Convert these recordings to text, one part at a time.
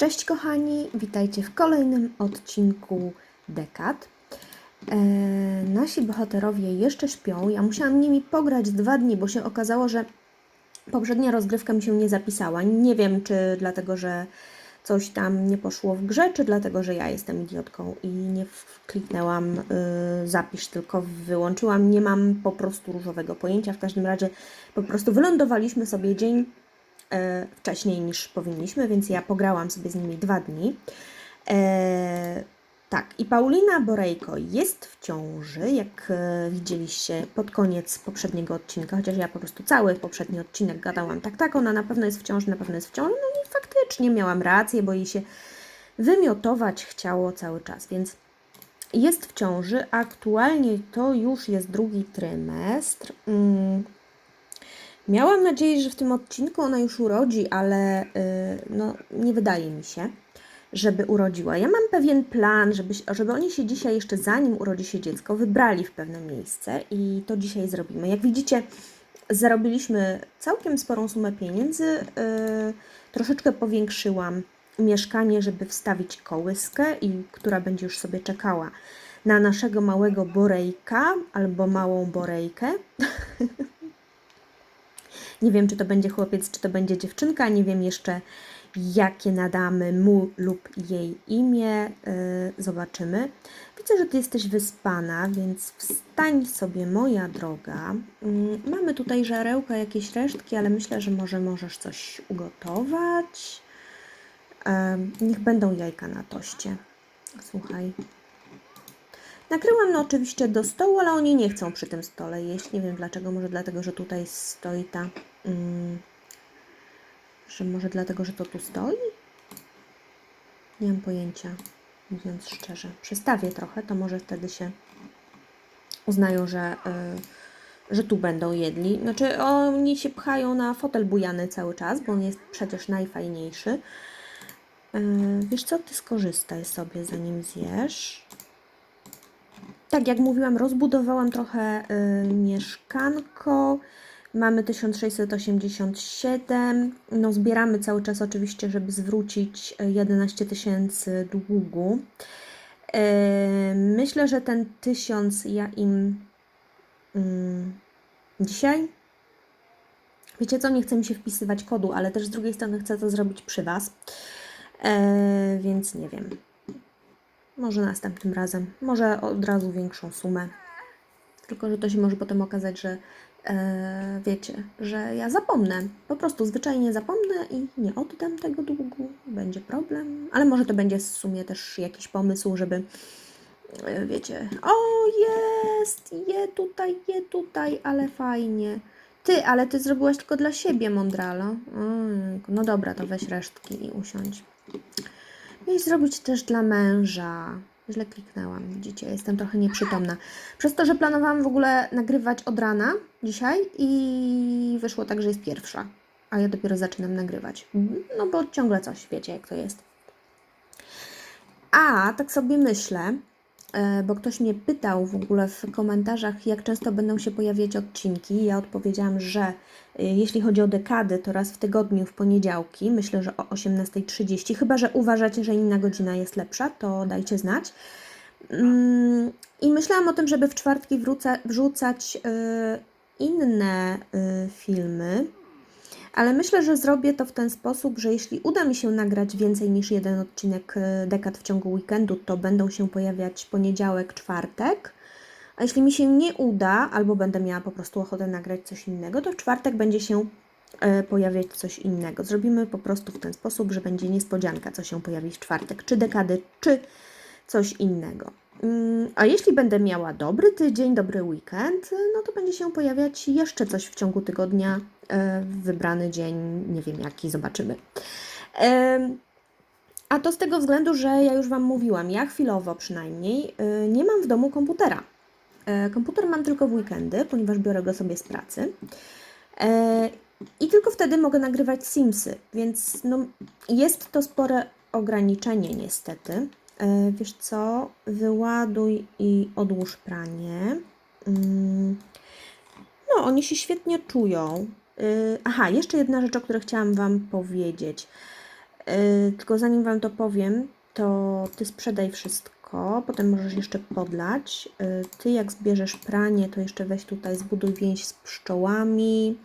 Cześć kochani, witajcie w kolejnym odcinku Dekad. E, nasi bohaterowie jeszcze śpią. Ja musiałam nimi pograć dwa dni, bo się okazało, że poprzednia rozgrywka mi się nie zapisała. Nie wiem, czy dlatego, że coś tam nie poszło w grze, czy dlatego, że ja jestem idiotką i nie kliknęłam y, zapisz, tylko wyłączyłam. Nie mam po prostu różowego pojęcia. W każdym razie po prostu wylądowaliśmy sobie dzień wcześniej niż powinniśmy, więc ja pograłam sobie z nimi dwa dni. E, tak, i Paulina Borejko jest w ciąży, jak e, widzieliście pod koniec poprzedniego odcinka, chociaż ja po prostu cały poprzedni odcinek gadałam tak, tak, ona na pewno jest w ciąży, na pewno jest w ciąży, no i faktycznie miałam rację, bo jej się wymiotować chciało cały czas, więc jest w ciąży. Aktualnie to już jest drugi trymestr. Miałam nadzieję, że w tym odcinku ona już urodzi, ale y, no, nie wydaje mi się, żeby urodziła. Ja mam pewien plan, żeby, żeby oni się dzisiaj, jeszcze zanim urodzi się dziecko, wybrali w pewne miejsce i to dzisiaj zrobimy. Jak widzicie, zarobiliśmy całkiem sporą sumę pieniędzy. y, troszeczkę powiększyłam mieszkanie, żeby wstawić kołyskę, i która będzie już sobie czekała na naszego małego borejka albo małą borejkę. Nie wiem, czy to będzie chłopiec, czy to będzie dziewczynka. Nie wiem jeszcze, jakie nadamy mu lub jej imię. Yy, zobaczymy. Widzę, że ty jesteś wyspana, więc wstań sobie, moja droga. Yy, mamy tutaj żarełka, jakieś resztki, ale myślę, że może możesz coś ugotować. Niech będą jajka na toście. Słuchaj. Nakryłam no oczywiście do stołu, ale oni nie chcą przy tym stole jeść. Nie wiem dlaczego, może dlatego, że tutaj stoi ta. Mm, że może dlatego, że to tu stoi? Nie mam pojęcia, mówiąc szczerze. Przestawię trochę, to może wtedy się uznają, że, y, że tu będą jedli. Znaczy, oni się pchają na fotel bujany cały czas, bo on jest przecież najfajniejszy. Y, wiesz co, ty skorzystaj sobie, zanim zjesz. Tak jak mówiłam, rozbudowałam trochę y, mieszkanko. Mamy 1687. No, zbieramy cały czas oczywiście, żeby zwrócić y, 11 tysięcy długu. Y, myślę, że ten tysiąc ja im mm, dzisiaj. Wiecie co, nie chce mi się wpisywać kodu, ale też z drugiej strony chcę to zrobić przy Was. E, więc nie wiem. Może następnym razem. Może od razu większą sumę. Tylko, że to się może potem okazać, że e, wiecie, że ja zapomnę. Po prostu zwyczajnie zapomnę i nie oddam tego długu. Będzie problem. Ale może to będzie w sumie też jakiś pomysł, żeby e, wiecie, o jest, je tutaj, je tutaj, ale fajnie. Ty, ale ty zrobiłaś tylko dla siebie, Mondralo. Mm, no dobra, to weź resztki i usiądź. I zrobić też dla męża. Źle kliknęłam, widzicie, jestem trochę nieprzytomna. Przez to, że planowałam w ogóle nagrywać od rana dzisiaj i wyszło tak, że jest pierwsza, a ja dopiero zaczynam nagrywać. No bo ciągle coś, wiecie jak to jest. A, tak sobie myślę, bo ktoś mnie pytał w ogóle w komentarzach, jak często będą się pojawiać odcinki. Ja odpowiedziałam, że e, jeśli chodzi o dekady, to raz w tygodniu w poniedziałki, myślę, że o 18.30. Chyba, że uważacie, że inna godzina jest lepsza, to dajcie znać. Mm, I myślałam o tym, żeby w czwartki wrzucać e, inne e, filmy, ale myślę, że zrobię to w ten sposób, że jeśli uda mi się nagrać więcej niż jeden odcinek e, dekad w ciągu weekendu, to będą się pojawiać poniedziałek, czwartek. A jeśli mi się nie uda, albo będę miała po prostu ochotę nagrać coś innego, to w czwartek będzie się e, pojawiać coś innego. Zrobimy po prostu w ten sposób, że będzie niespodzianka, co się pojawi w czwartek, czy dekady, czy coś innego. Mm, A jeśli będę miała dobry tydzień, dobry weekend, no to będzie się pojawiać jeszcze coś w ciągu tygodnia, e, wybrany dzień, nie wiem jaki, zobaczymy. A to z tego względu, że ja już Wam mówiłam, ja chwilowo przynajmniej e, nie mam w domu komputera. E, Komputer mam tylko w weekendy, ponieważ biorę go sobie z pracy. I tylko wtedy mogę nagrywać Simsy, więc no, jest to spore ograniczenie niestety. E, Wiesz co? Wyładuj i odłóż pranie. Mm. No, oni się świetnie czują. Y, Aha, jeszcze jedna rzecz, o której chciałam Wam powiedzieć. Yy, tylko zanim Wam to powiem, to Ty sprzedaj wszystko, potem możesz jeszcze podlać. Ty jak zbierzesz pranie, to jeszcze weź tutaj, zbuduj więź z pszczołami.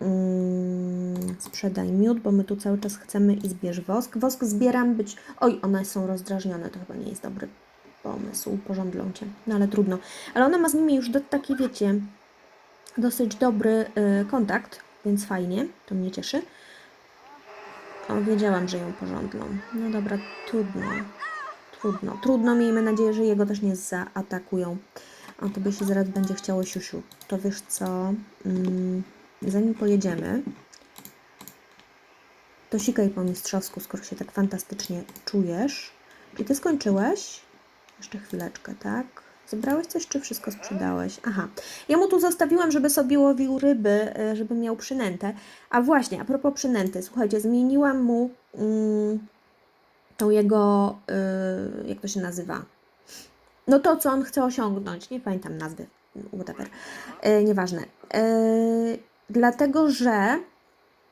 Mm, sprzedaj miód, bo my tu cały czas chcemy i zbierz wosk. Wosk zbieram być... Oj, one są rozdrażnione, to chyba nie jest dobry pomysł, porządlą Cię. No ale trudno. Ale ona ma z nimi już do, taki, wiecie, dosyć dobry y, kontakt, więc fajnie, to mnie cieszy. O, wiedziałam, że ją porządlą. No dobra, trudno. Trudno. Trudno, miejmy nadzieję, że jego też nie zaatakują. O, tobie się zaraz będzie chciało siusiu. To wiesz co? Mm, zanim pojedziemy, to sikaj po mistrzowsku, skoro się tak fantastycznie czujesz. Czy ty skończyłeś? Jeszcze chwileczkę, tak? Zebrałeś coś, czy wszystko sprzedałeś? Aha. Ja mu tu zostawiłam, żeby sobie łowił ryby, y, żeby miał przynętę. A właśnie, a propos przynęty, słuchajcie, zmieniłam mu mm, tą jego, y, jak to się nazywa? No to, co on chce osiągnąć. Nie pamiętam nazwy, whatever. Y, nieważne. Y, dlatego, że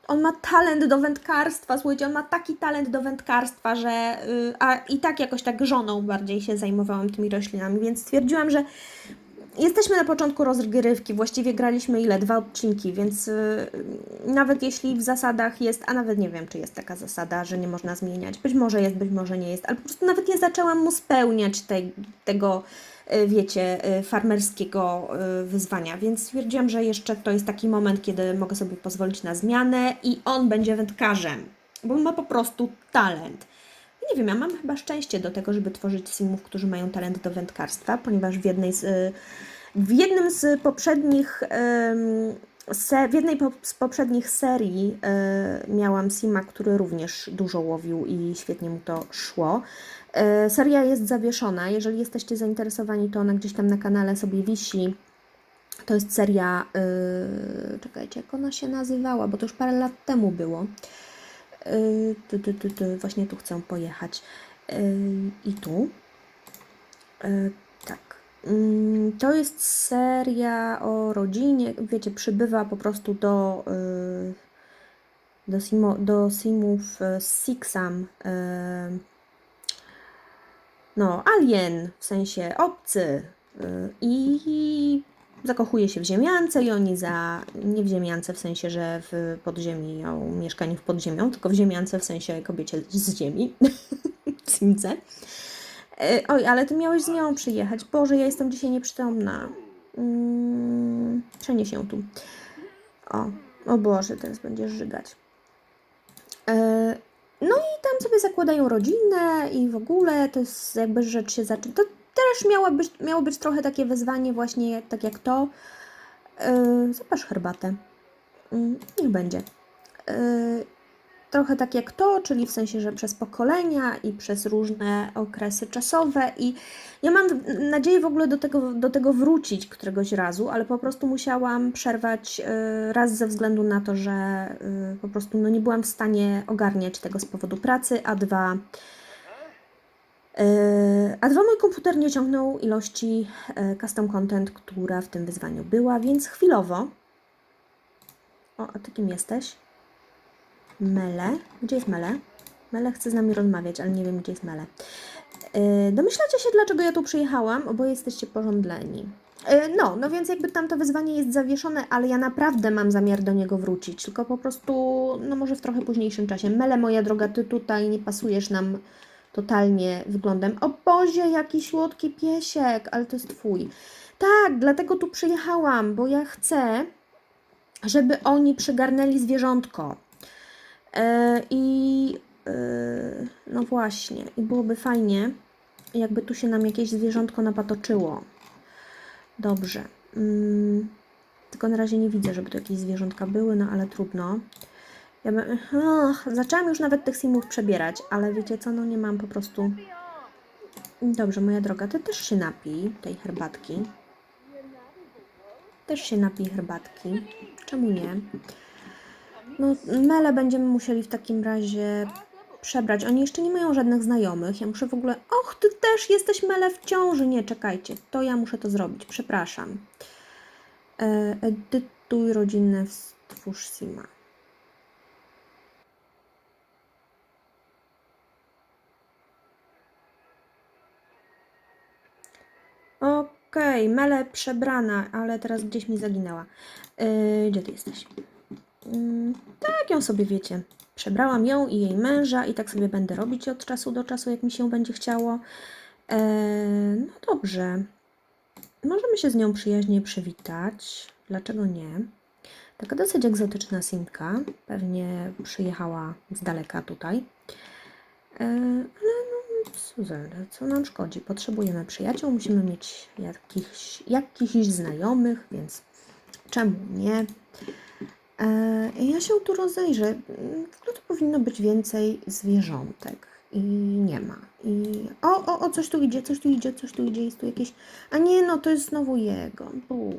on ma talent do wędkarstwa, słuchajcie, on ma taki talent do wędkarstwa, że y, a i tak jakoś tak żoną bardziej się zajmowałam tymi roślinami, więc stwierdziłam, że jesteśmy na początku rozgrywki, właściwie graliśmy ile? Dwa odcinki, więc y, nawet jeśli w zasadach jest, a nawet nie wiem, czy jest taka zasada, że nie można zmieniać, być może jest, być może nie jest, ale po prostu nawet nie zaczęłam mu spełniać tego, wiecie, y, farmerskiego y, wyzwania, więc stwierdziłam, że jeszcze to jest taki moment, kiedy mogę sobie pozwolić na zmianę i on będzie wędkarzem, bo on ma po prostu talent. Nie wiem, ja mam chyba szczęście do tego, żeby tworzyć simów, którzy mają talent do wędkarstwa, ponieważ w jednej z, w jednym z poprzednich w jednej z poprzednich serii y, miałam sima, który również dużo łowił i świetnie mu to szło. Y, seria jest zawieszona. Jeżeli jesteście zainteresowani, to ona gdzieś tam na kanale sobie wisi. To jest seria, y, czekajcie, jak ona się nazywała, bo to już parę lat temu było. Właśnie tu chcę pojechać. I tu. Tak. Mm, To jest seria o rodzinie. Wiecie, przybywa po prostu do, y, do, simo, do simów y, Sixam. y, No, alien, w sensie obcy. I zakochuje się w ziemiance i oni za, nie w ziemiance w sensie, że w podziemi miał mieszkanie w podziemią, tylko w ziemiance w sensie kobiecie z ziemi, simce. E, Oj, ale ty miałeś z nią przyjechać. Boże, ja jestem dzisiaj nieprzytomna. Mm, przenieś ją tu. O, o Boże, teraz będziesz żygać. E, No i tam sobie zakładają rodzinę i w ogóle to jest jakby rzecz się zaczyna. To też miało być, miało być trochę takie wyzwanie właśnie tak jak to. Yy, zapasz herbatę. Yy, niech będzie. Trochę tak jak to, czyli w sensie, że przez pokolenia i przez różne okresy czasowe i ja mam nadzieję w ogóle do tego, do tego wrócić któregoś razu, ale po prostu musiałam przerwać yy, raz ze względu na to, że yy, po prostu no, nie byłam w stanie ogarniać tego z powodu pracy, a dwa Yy, A dwa, mój komputer nie ciągnął ilości custom content, która w tym wyzwaniu była, więc chwilowo. O, a ty kim jesteś? Mele. Gdzie jest Mele? Mele chce z nami rozmawiać, ale nie wiem, gdzie jest Mele. Yy, Domyślacie się, dlaczego ja tu przyjechałam? Oboje jesteście porządleni. Yy, No, no więc jakby tam to wyzwanie jest zawieszone, ale ja naprawdę mam zamiar do niego wrócić, tylko po prostu, no może w trochę późniejszym czasie. Mele, moja droga, ty tutaj nie pasujesz nam totalnie wyglądem. O Bozie, jaki słodki piesiek, ale to jest twój. Tak, dlatego tu przyjechałam, bo ja chcę, żeby oni przygarnęli zwierzątko. E, I e, no właśnie, i byłoby fajnie, jakby tu się nam jakieś zwierzątko napatoczyło. Dobrze. Mm, tylko na razie nie widzę, żeby tu jakieś zwierzątka były, no ale trudno. Ja by... Ach, zaczęłam już nawet tych simów przebierać, ale wiecie co, no nie mam po prostu... Dobrze, moja droga, ty też się napij tej herbatki. Też się napij herbatki. Czemu nie? No, Mele będziemy musieli w takim razie przebrać. Oni jeszcze nie mają żadnych znajomych. Ja muszę w ogóle... Och, ty też jesteś Mele w ciąży. Nie, czekajcie. To ja muszę to zrobić. Przepraszam. E, edytuj rodzinne stwórz Sima. Okej, okay, Mele przebrana, ale teraz gdzieś mi zaginęła. E, gdzie ty jesteś? Yy, tak, ją sobie wiecie. Przebrałam ją i jej męża i tak sobie będę robić od czasu do czasu, jak mi się będzie chciało. Yy, no dobrze. Możemy się z nią przyjaźnie przywitać. Dlaczego nie? Taka dosyć egzotyczna simka. Pewnie przyjechała z daleka tutaj. E, ale no, za- co nam szkodzi? Potrzebujemy przyjaciół, musimy mieć jakichś, jakichś znajomych, więc czemu nie? E, ja się tu rozejrzę. W ogóle to powinno być więcej zwierzątek. I nie ma. I o, o, o, coś tu idzie, coś tu idzie, coś tu idzie, jest tu jakieś. A nie, no to jest znowu jego. Bu.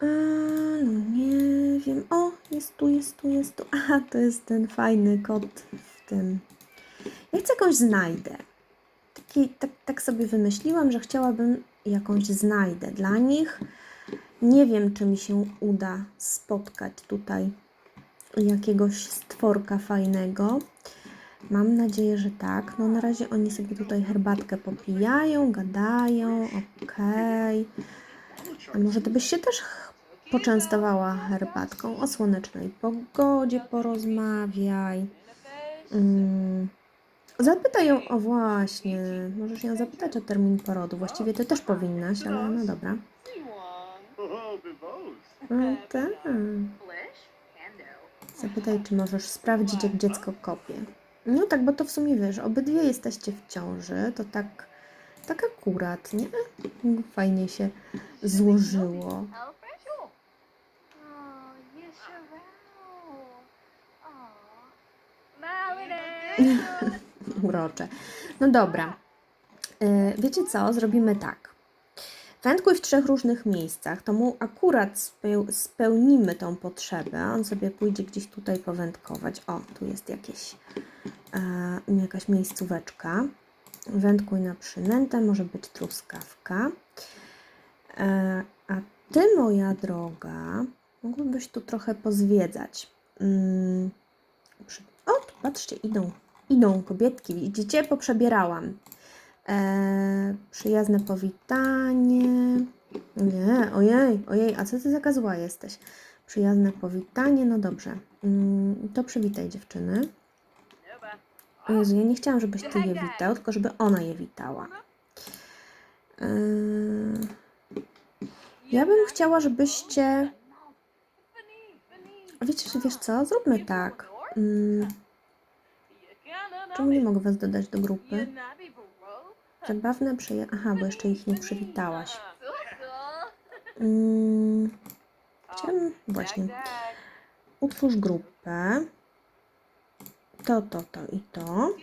A, no nie wiem. O, jest tu, jest tu, jest tu. Aha, to jest ten fajny kot w tym. Ja chcę jakąś znajdę. Taki, tak, tak sobie wymyśliłam, że chciałabym jakąś znajdę dla nich. Nie wiem, czy mi się uda spotkać tutaj jakiegoś stworka fajnego. Mam nadzieję, że tak. No na razie oni sobie tutaj herbatkę popijają, gadają, okej. A może ty byś się też poczęstowała herbatką o słonecznej pogodzie, porozmawiaj. Mm. Zapytaj ją, o właśnie, możesz ją zapytać o termin porodu. Właściwie ty też powinnaś, ale no dobra. No tak. Zapytaj, czy możesz sprawdzić, jak dziecko kopie. No tak, bo to w sumie wiesz, obydwie jesteście w ciąży, to tak, tak akurat, nie? Fajnie się złożyło. Urocze. No dobra. E, Wiecie co? Zrobimy tak. Wędkuj w trzech różnych miejscach, to mu akurat speł- spełnimy tą potrzebę. On sobie pójdzie gdzieś tutaj powędkować. O, tu jest jakieś, e, jakaś miejscóweczka. Wędkuj na przynętę, może być truskawka. E, a ty, moja droga, mogłabyś tu trochę pozwiedzać. Mm, przy... O, patrzcie, idą. Idą kobietki, widzicie? Poprzebierałam. E, przyjazne powitanie. Nie, ojej, ojej, a co ty taka zła jesteś? Przyjazne powitanie, no dobrze. Mm, to przywitaj dziewczyny. O Jezu, ja nie chciałam, żebyś ty je witał, tylko żeby ona je witała. E, ja bym chciała, żebyście... Wiecie, wiesz co? Zróbmy tak. Mm, czemu nie mogę was dodać do grupy? Zabawne przyja... Aha, bo jeszcze ich nie przywitałaś. Mm, chciałam... Właśnie. Utwórz grupę. To, to, to i to.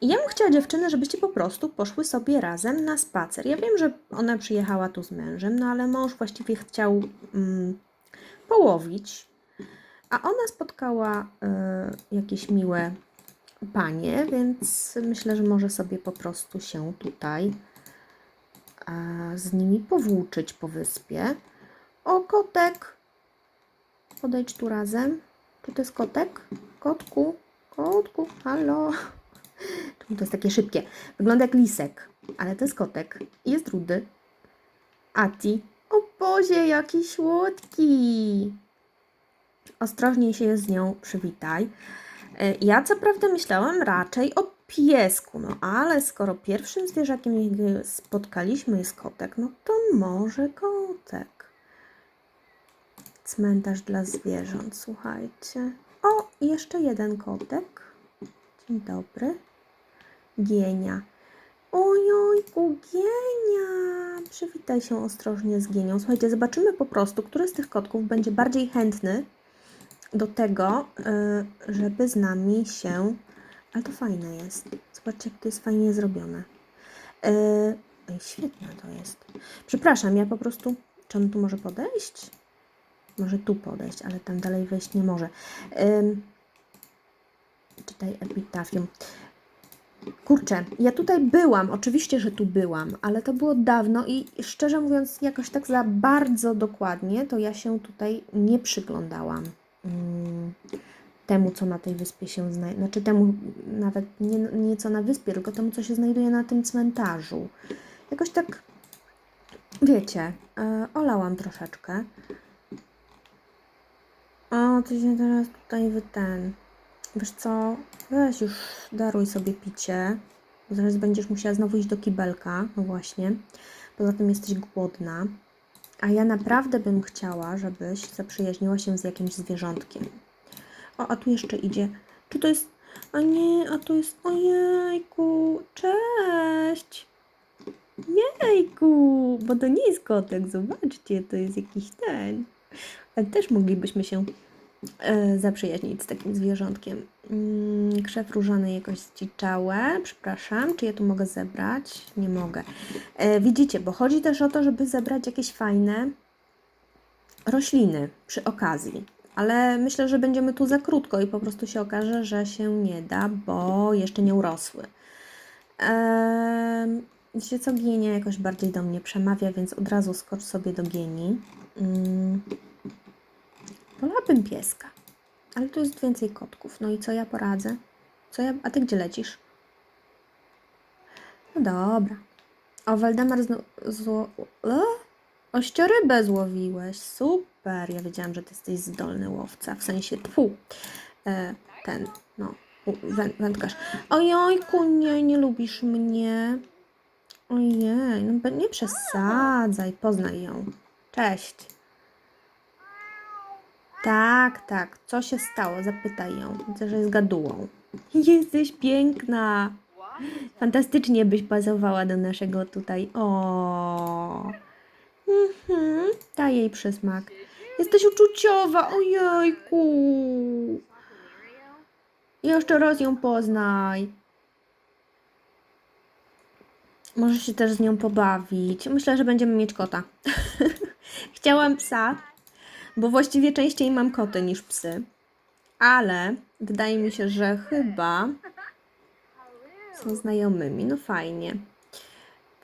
I ja bym chciała dziewczyny, żebyście po prostu poszły sobie razem na spacer. Ja wiem, że ona przyjechała tu z mężem, no ale mąż właściwie chciał mm, połowić, a ona spotkała y, jakieś miłe panie, więc myślę, że może sobie po prostu się tutaj z nimi powłóczyć po wyspie. O, kotek! Podejdź tu razem. Czy to jest kotek? Kotku, kotku, halo. Czemu to jest takie szybkie? Wygląda jak lisek, ale to jest kotek. Jest rudy. Ati. O Bozie, jaki słodki! Ostrożnie się z nią przywitaj. E, Ja co prawda myślałam raczej o piesku, no ale skoro pierwszym zwierzakiem, jakiego spotkaliśmy jest kotek, no to może kotek. Cmentarz dla zwierząt, słuchajcie. O, jeszcze jeden kotek. Dzień dobry. Gienia. Ojojku, Gienia! Przywitaj się ostrożnie z Gienią. Słuchajcie, zobaczymy po prostu, który z tych kotków będzie bardziej chętny do tego, y, żeby z nami się. Ale to fajne jest. Zobaczcie, jak to jest fajnie zrobione. Y, Ej, świetne to jest. Przepraszam, ja po prostu. Czy on tu może podejść? Może tu podejść, ale tam dalej wejść nie może. Czytaj epitafium. Kurczę, ja tutaj byłam, oczywiście, że tu byłam, ale to było dawno i szczerze mówiąc, jakoś tak za bardzo dokładnie, to ja się tutaj nie przyglądałam temu, co na tej wyspie się znajduje. Znaczy temu nawet nie, nie co na wyspie, tylko temu, co się znajduje na tym cmentarzu. jakoś tak, wiecie, e, olałam troszeczkę. O, ty się teraz tutaj wy ten. Wiesz co, weź już daruj sobie picie. bo Zaraz będziesz musiała znowu iść do kibelka, no właśnie. Poza tym jesteś głodna. A ja naprawdę bym chciała, żebyś zaprzyjaźniła się z jakimś zwierzątkiem. O, a tu jeszcze idzie. Czy to jest... A nie, a to jest... Ojejku, cześć! Jejku, bo to nie jest kotek, zobaczcie, to jest jakiś ten. Ale też moglibyśmy się zaprzyjaźnić z takim zwierzątkiem. Mm, krzew różany jakoś zdziczałe, przepraszam, czy ja tu mogę zebrać? Nie mogę. E, widzicie, bo chodzi też o to, żeby zebrać jakieś fajne rośliny przy okazji. Ale myślę, że będziemy tu za krótko i po prostu się okaże, że się nie da, bo jeszcze nie urosły. Eee, co, Gienia jakoś bardziej do mnie przemawia, więc od razu skocz sobie do Gieni. Mm. Wolałabym pieska, ale tu jest więcej kotków. No i co ja poradzę? Co ja... A ty gdzie lecisz? No dobra. O, Waldemar zło... E? Ościorybę złowiłeś. Super. Ja wiedziałam, że ty jesteś zdolny łowca. W sensie, tfu. E, ten, no, wę, wędkarz. Ojojku, nie, nie lubisz mnie. Ojej, no nie przesadzaj. Poznaj ją. Cześć. Tak, tak. Co się stało? Zapytaj ją. Widzę, że jest gadułą. Jesteś piękna. Fantastycznie byś pasowała do naszego tutaj. O. Mhm. Daj jej przysmak. Jesteś uczuciowa. Ojejku. Jeszcze raz ją poznaj. Możesz się też z nią pobawić. Myślę, że będziemy mieć kota. Chciałam psa, bo właściwie częściej mam koty niż psy. Ale wydaje mi się, że chyba są znajomymi. No fajnie.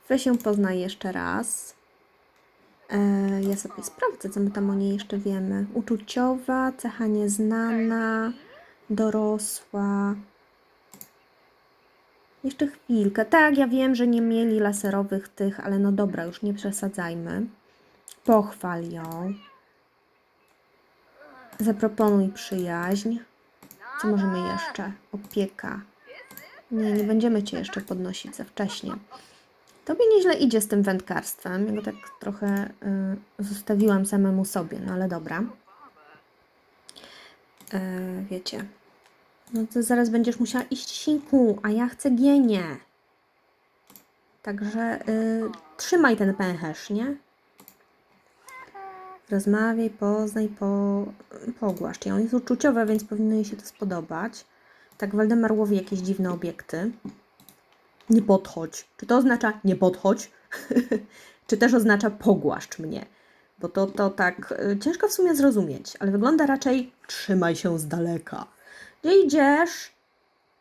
Weź się poznaj jeszcze raz. E, ja sobie sprawdzę, co my tam o niej jeszcze wiemy. Uczuciowa, cecha nieznana, dorosła. Jeszcze chwilkę. Tak, ja wiem, że nie mieli laserowych tych, ale no dobra, już nie przesadzajmy. Pochwal ją. Zaproponuj przyjaźń. Co możemy jeszcze? Opieka. Nie, nie będziemy cię jeszcze podnosić za wcześnie. Tobie nieźle idzie z tym wędkarstwem. Ja go tak trochę y, zostawiłam samemu sobie, no ale dobra. E, wiecie. No to zaraz będziesz musiała iść sinku, a ja chcę gienie. Także y, trzymaj ten pęcherz, nie? Rozmawiaj, poznaj, po, pogłaszcz. ją. jest uczuciowa, więc powinno jej się to spodobać. Tak, Waldemar łowi jakieś dziwne obiekty. Nie podchodź. Czy to oznacza nie podchodź? Czy też oznacza pogłaszcz mnie? Bo to, to tak y, ciężko w sumie zrozumieć, ale wygląda raczej trzymaj się z daleka. Gdzie idziesz?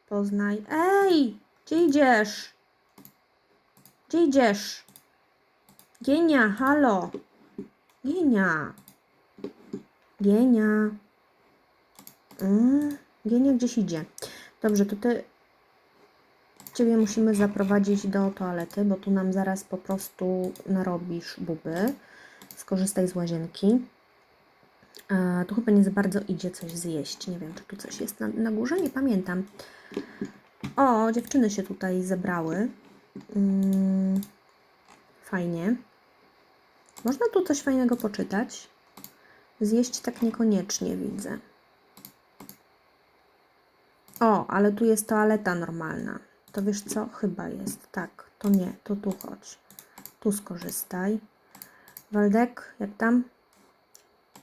Poznaj. Ej! Gdzie idziesz? Gdzie idziesz? Gienia, halo! Gienia! Gienia! Mm, Gienia gdzieś idzie. Dobrze, to ty... Ciebie musimy zaprowadzić do toalety, bo tu nam zaraz po prostu narobisz buby. Skorzystaj z łazienki. E, tu chyba nie za bardzo idzie coś zjeść. Nie wiem, czy tu coś jest na, na górze, nie pamiętam. O, dziewczyny się tutaj zebrały. Mm, fajnie. Można tu coś fajnego poczytać. Zjeść tak niekoniecznie widzę. O, ale tu jest toaleta normalna. To wiesz co? Chyba jest. Tak, to nie, to tu chodź. Tu skorzystaj. Waldek, jak tam?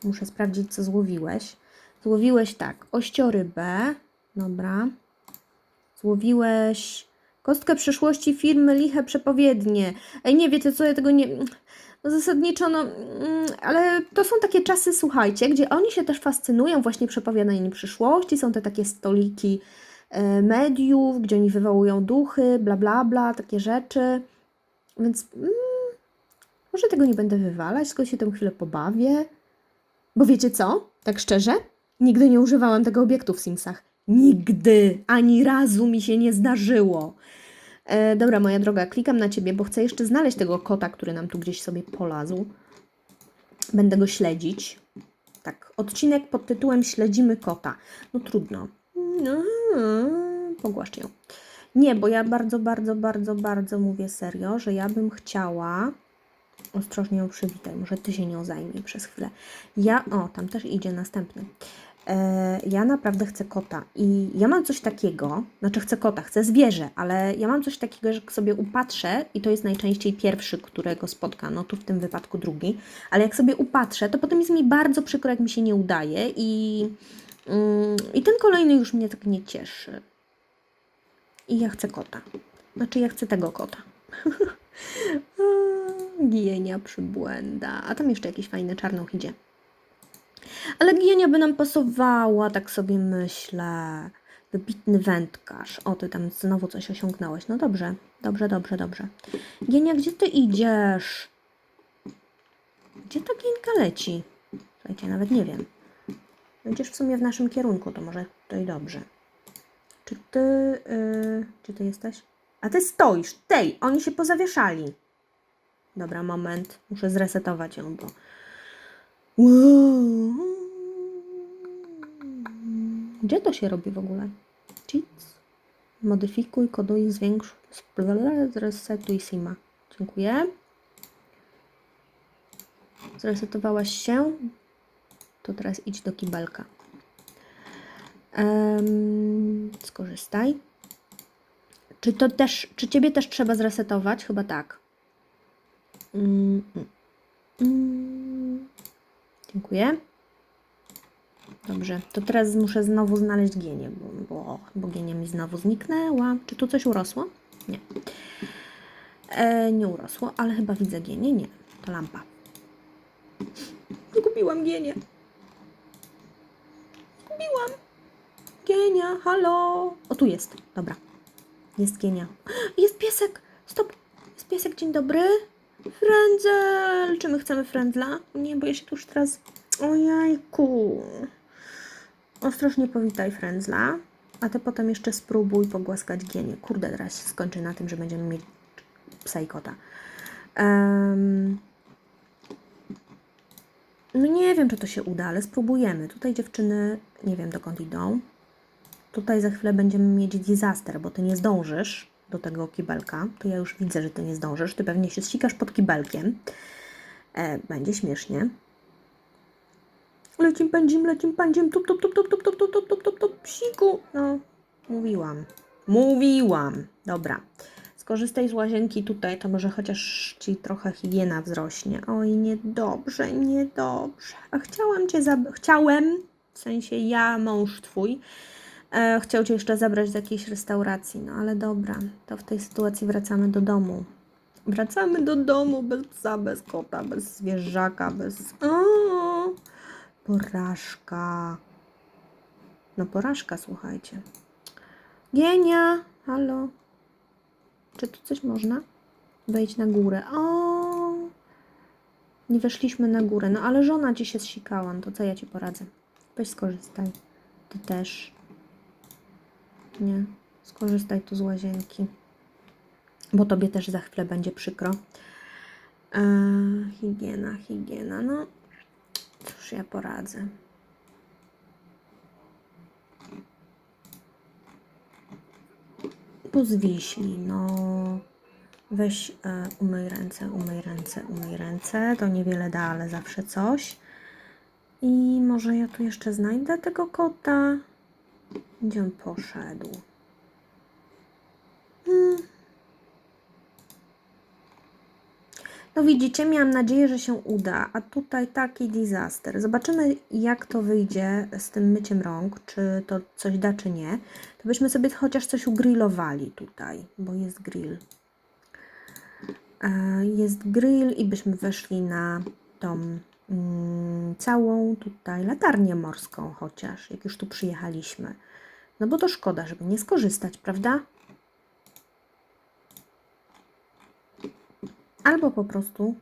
Muszę sprawdzić, co złowiłeś. Złowiłeś tak, ościorybę. Dobra. Złowiłeś kostkę przyszłości firmy Liche Przepowiednie. Ej, nie wiecie co, ja tego nie... No zasadniczo, no, mm, ale to są takie czasy, słuchajcie, gdzie oni się też fascynują właśnie przepowiadaniem przyszłości. Są te takie stoliki e, mediów, gdzie oni wywołują duchy, bla, bla, bla, takie rzeczy. Więc mm, może tego nie będę wywalać, tylko się tą chwilę pobawię. Bo wiecie co? Tak szczerze? Nigdy nie używałam tego obiektu w Simsach. Nigdy! Ani razu mi się nie zdarzyło. E, dobra, moja droga, klikam na ciebie, bo chcę jeszcze znaleźć tego kota, który nam tu gdzieś sobie polazł. Będę go śledzić. Tak, odcinek pod tytułem Śledzimy kota. No trudno. No, pogłaszcz ją. Nie, bo ja bardzo, bardzo, bardzo, bardzo mówię serio, że ja bym chciała. Ostrożnie ją przywitaj, może ty się nią zajmij przez chwilę. Ja, o, tam też idzie następny. E, ja naprawdę chcę kota i ja mam coś takiego, znaczy chcę kota, chcę zwierzę, ale ja mam coś takiego, że sobie upatrzę i to jest najczęściej pierwszy, którego spotka, no tu w tym wypadku drugi, ale jak sobie upatrzę, to potem jest mi bardzo przykro, jak mi się nie udaje i, mm, i ten kolejny już mnie tak nie cieszy. I ja chcę kota. Znaczy ja chcę tego kota. Gienia przybłęda. A tam jeszcze jakiś fajny czarnuch idzie. Ale Gienia by nam pasowała, tak sobie myślę. Wybitny wędkarz. O, ty tam znowu coś osiągnąłeś. No dobrze, dobrze, dobrze, dobrze. Gienia, gdzie ty idziesz? Gdzie ta Gienka leci? Słuchajcie, nawet nie wiem. Idziesz w sumie w naszym kierunku, to może to i dobrze. Czy ty... Yy, gdzie ty jesteś? A ty stoisz! Tej! Oni się pozawieszali. Dobra, moment. Muszę zresetować ją, bo... Gdzie to się robi w ogóle? Cheats. Modyfikuj, koduj, zwiększ, zresetuj sima. Dziękuję. Zresetowałaś się? To teraz idź do kibelka. Em, skorzystaj. Czy to też, czy ciebie też trzeba zresetować? Chyba tak. Mm, mm, mm. Dziękuję. Dobrze, to teraz muszę znowu znaleźć gienię, bo, bo, bo gienia mi znowu zniknęła. Czy tu coś urosło? Nie. E, nie urosło, ale chyba widzę gienię. Nie, to lampa. Zgubiłam gienię. Zgubiłam. Gienia, halo. O, tu jest. Dobra. Jest gienia. Jest piesek. Stop. Jest piesek, dzień dobry. Frędzel. Czy my chcemy frędzla? Nie, bo ja się tu już teraz... Ojajku. Ostrożnie powitaj frędzla, a ty potem jeszcze spróbuj pogłaskać gienię. Kurde, teraz się skończy na tym, że będziemy mieć psa i kota. Em, no nie wiem, czy to się uda, ale spróbujemy. Tutaj dziewczyny nie wiem dokąd idą. Tutaj za chwilę będziemy mieć disaster, bo ty nie zdążysz do tego kibelka. To ja już widzę, że ty nie zdążysz. Ty pewnie się ścigasz pod kibelkiem. E, będzie śmiesznie. Lecim pędzim, lecim pędzim, tup, tup, tup, tup, tup, tup, tup, tup, tup, tup, tup, psiku. No, mówiłam. Mówiłam. Dobra. Skorzystaj z łazienki tutaj, to może chociaż ci trochę higiena wzrośnie. Oj, niedobrze, niedobrze. A chciałam cię zab... Chciałem, w sensie ja, mąż twój, e, chciał cię jeszcze zabrać do jakiejś restauracji. No ale dobra, to w tej sytuacji wracamy do domu. Wracamy do domu bez psa, bez kota, bez zwierzaka, bez... O! Porażka. No porażka, słuchajcie. Gienia, halo. Czy tu coś można? Wejdź na górę. O! Nie weszliśmy na górę. No ale żona ci się zsikała. No to co ja ci poradzę? Weź skorzystaj. Ty też. Nie. Skorzystaj tu z łazienki. Bo tobie też za chwilę będzie przykro. Eee, higiena, higiena. No, Cóż ja poradzę. Pozwiśli, no. Weź, e, umyj ręce, umyj ręce, umyj ręce. To niewiele da, ale zawsze coś. I może ja tu jeszcze znajdę tego kota. Gdzie on poszedł? Hmm. No widzicie, miałam nadzieję, że się uda, a tutaj taki disaster. Zobaczymy, jak to wyjdzie z tym myciem rąk, czy to coś da, czy nie. To byśmy sobie chociaż coś ugrillowali tutaj, bo jest grill. E, Jest grill i byśmy weszli na tą mm, całą tutaj latarnię morską chociaż, jak już tu przyjechaliśmy. No bo to szkoda, żeby nie skorzystać, prawda? Albo po prostu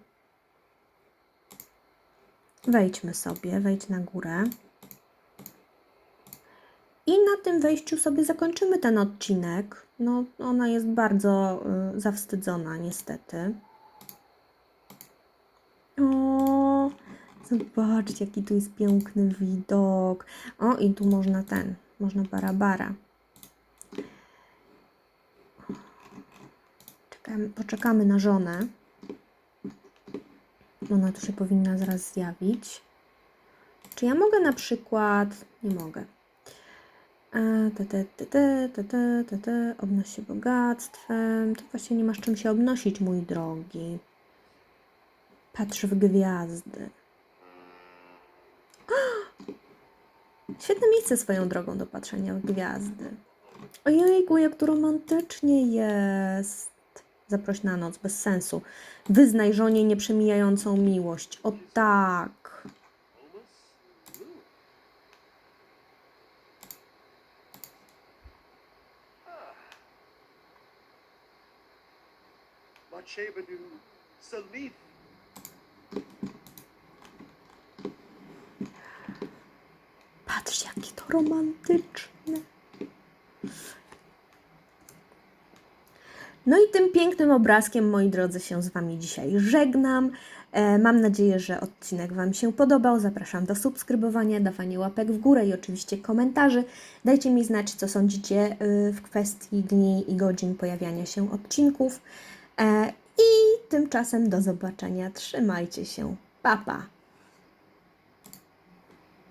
wejdźmy sobie, wejdź na górę. I na tym wejściu sobie zakończymy ten odcinek. No, ona jest bardzo y, zawstydzona, niestety. O, zobaczcie, jaki tu jest piękny widok. O, i tu można ten, można barabara. Czekamy, poczekamy na żonę. Ona tu się powinna zaraz zjawić. Czy ja mogę na przykład... Nie mogę. Te, się bogactwem. To właśnie nie masz czym się obnosić, mój drogi. Patrz w gwiazdy. Świetne miejsce swoją drogą do patrzenia w gwiazdy. Ojejku, jak tu romantycznie jest. Zaproś na noc, bez sensu. Wyznaj żonie nieprzemijającą miłość. O tak. Patrz, jakie to romantyczne. No i tym pięknym obrazkiem, moi drodzy, się z Wami dzisiaj żegnam. E, mam nadzieję, że odcinek Wam się podobał. Zapraszam do subskrybowania, dawania łapek w górę i oczywiście komentarzy. Dajcie mi znać, co sądzicie y, w kwestii dni i godzin pojawiania się odcinków. E, I tymczasem do zobaczenia. Trzymajcie się. Pa, pa.